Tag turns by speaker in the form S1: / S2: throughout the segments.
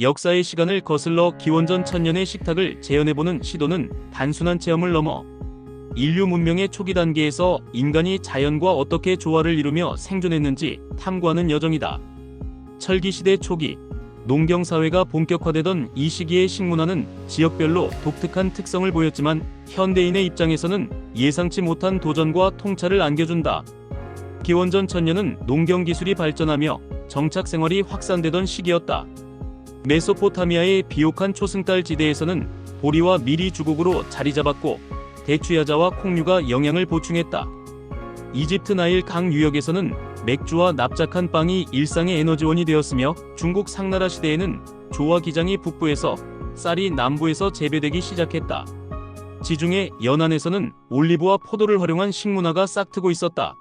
S1: 역사의 시간을 거슬러 기원전 천년의 식탁을 재현해보는 시도는 단순한 체험을 넘어 인류 문명의 초기 단계에서 인간이 자연과 어떻게 조화를 이루며 생존했는지 탐구하는 여정이다. 철기시대 초기, 농경사회가 본격화되던 이 시기의 식문화는 지역별로 독특한 특성을 보였지만 현대인의 입장에서는 예상치 못한 도전과 통찰을 안겨준다. 기원전 천년은 농경기술이 발전하며 정착생활이 확산되던 시기였다. 메소포타미아의 비옥한 초승달 지대에서는 보리와 밀이 주국으로 자리 잡았고 대추야자와 콩류가 영양을 보충했다. 이집트 나일 강 유역에서는 맥주와 납작한 빵이 일상의 에너지원이 되었으며 중국 상나라 시대에는 조와 기장이 북부에서 쌀이 남부에서 재배되기 시작했다. 지중해 연안에서는 올리브와 포도를 활용한 식문화가 싹트고 있었다.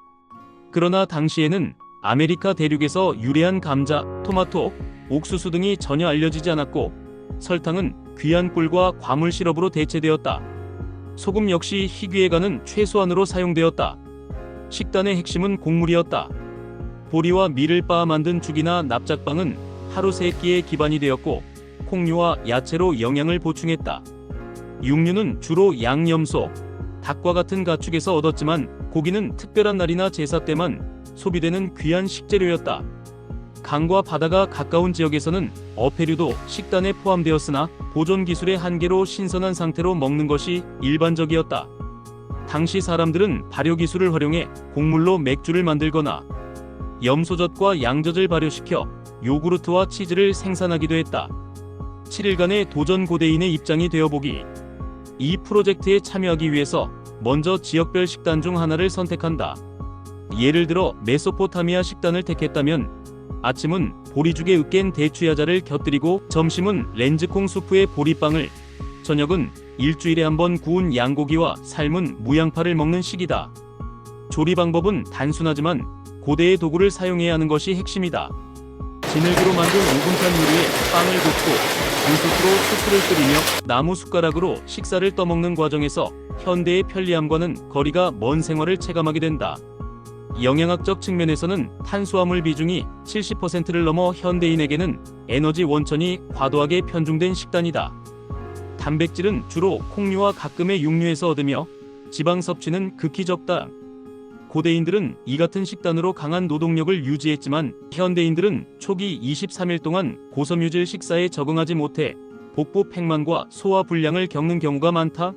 S1: 그러나 당시에는 아메리카 대륙에서 유래한 감자, 토마토, 옥수수 등이 전혀 알려지지 않았고 설탕은 귀한 꿀과 과물 시럽으로 대체되었다. 소금 역시 희귀에 가는 최소한으로 사용되었다. 식단의 핵심은 곡물이었다. 보리와 밀을 빻아 만든 죽이나 납작빵은 하루 세 끼의 기반이 되었고 콩류와 야채로 영양을 보충했다. 육류는 주로 양념소, 닭과 같은 가축에서 얻었지만 고기는 특별한 날이나 제사 때만 소비되는 귀한 식재료였다. 강과 바다가 가까운 지역에서는 어패류도 식단에 포함되었으나 보존 기술의 한계로 신선한 상태로 먹는 것이 일반적이었다. 당시 사람들은 발효 기술을 활용해 곡물로 맥주를 만들거나 염소젖과 양젖을 발효시켜 요구르트와 치즈를 생산하기도 했다. 7일간의 도전 고대인의 입장이 되어보기. 이 프로젝트에 참여하기 위해서 먼저 지역별 식단 중 하나를 선택한다. 예를 들어 메소포타미아 식단을 택했다면 아침은 보리죽에 으깬 대추야자를 곁들이고 점심은 렌즈콩 수프에 보리빵을 저녁은 일주일에 한 번 구운 양고기와 삶은 무양파를 먹는 식이다. 조리 방법은 단순하지만 고대의 도구를 사용해야 하는 것이 핵심이다. 진흙으로 만든 오븐판 요리에 빵을 굽고 물솥으로 수프를 끓이며 나무 숟가락으로 식사를 떠먹는 과정에서 현대의 편리함과는 거리가 먼 생활을 체감하게 된다. 영양학적 측면에서는 탄수화물 비중이 70%를 넘어 현대인에게는 에너지 원천이 과도하게 편중된 식단이다. 단백질은 주로 콩류와 가끔의 육류에서 얻으며 지방 섭취는 극히 적다. 고대인들은 이 같은 식단으로 강한 노동력을 유지했지만 현대인들은 초기 23일 동안 고섬유질 식사에 적응하지 못해 복부 팽만과 소화 불량을 겪는 경우가 많다.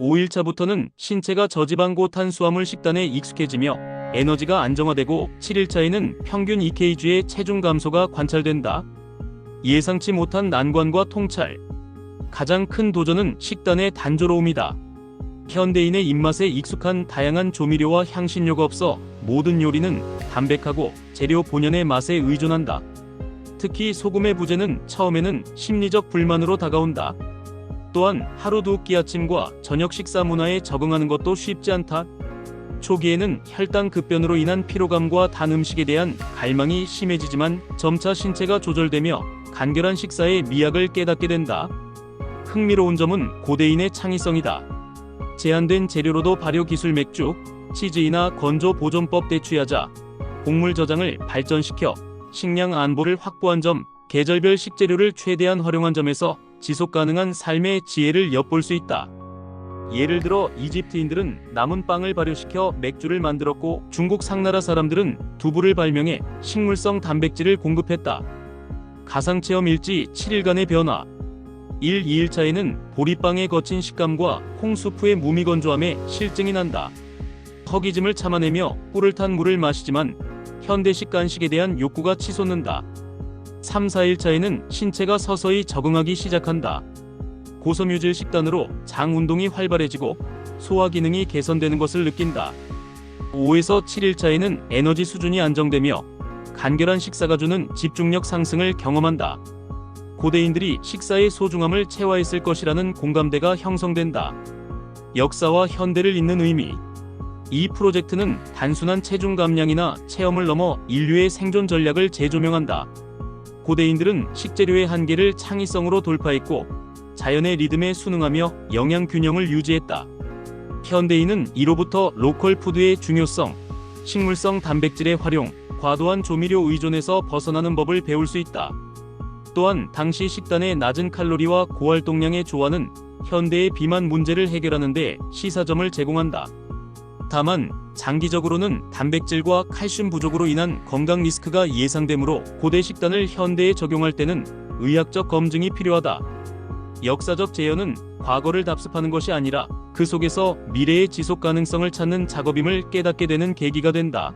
S1: 5일차부터는 신체가 저지방 고 탄수화물 식단에 익숙해지며 에너지가 안정화되고 7일차에는 평균 EKG의 체중 감소가 관찰된다. 예상치 못한 난관과 통찰. 가장 큰 도전은 식단의 단조로움이다. 현대인의 입맛에 익숙한 다양한 조미료와 향신료가 없어 모든 요리는 담백하고 재료 본연의 맛에 의존한다. 특히 소금의 부재는 처음에는 심리적 불만으로 다가온다. 또한 하루 두 끼 아침과 저녁 식사 문화에 적응하는 것도 쉽지 않다. 초기에는 혈당 급변으로 인한 피로감과 단 음식에 대한 갈망이 심해지지만 점차 신체가 조절되며 간결한 식사의 미학을 깨닫게 된다. 흥미로운 점은 고대인의 창의성이다. 제한된 재료로도 발효 기술 맥주, 치즈이나 건조 보존법 대추야자, 곡물 저장을 발전시켜 식량 안보를 확보한 점, 계절별 식재료를 최대한 활용한 점에서 지속 가능한 삶의 지혜를 엿볼 수 있다. 예를 들어 이집트인들은 남은 빵을 발효시켜 맥주를 만들었고 중국 상나라 사람들은 두부를 발명해 식물성 단백질을 공급했다. 가상체험 일지 7일간의 변화 1, 2일차에는 보리빵의 거친 식감과 콩수프의 무미건조함에 실증이 난다. 허기짐을 참아내며 꿀을 탄 물을 마시지만 현대식 간식에 대한 욕구가 치솟는다. 3, 4일차에는 신체가 서서히 적응하기 시작한다. 고섬유질 식단으로 장 운동이 활발해지고 소화 기능이 개선되는 것을 느낀다. 5에서 7일 차에는 에너지 수준이 안정되며 간결한 식사가 주는 집중력 상승을 경험한다. 고대인들이 식사의 소중함을 체화했을 것이라는 공감대가 형성된다. 역사와 현대를 잇는 의미. 이 프로젝트는 단순한 체중 감량이나 체험을 넘어 인류의 생존 전략을 재조명한다. 고대인들은 식재료의 한계를 창의성으로 돌파했고 자연의 리듬에 순응하며 영양 균형을 유지했다. 현대인은 이로부터 로컬 푸드의 중요성, 식물성 단백질의 활용, 과도한 조미료 의존에서 벗어나는 법을 배울 수 있다. 또한 당시 식단의 낮은 칼로리와 고활동량의 조화는 현대의 비만 문제를 해결하는데 시사점을 제공한다. 다만 장기적으로는 단백질과 칼슘 부족으로 인한 건강 리스크가 예상되므로 고대 식단을 현대에 적용할 때는 의학적 검증이 필요하다. 역사적 재현은 과거를 답습하는 것이 아니라 그 속에서 미래의 지속 가능성을 찾는 작업임을 깨닫게 되는 계기가 된다.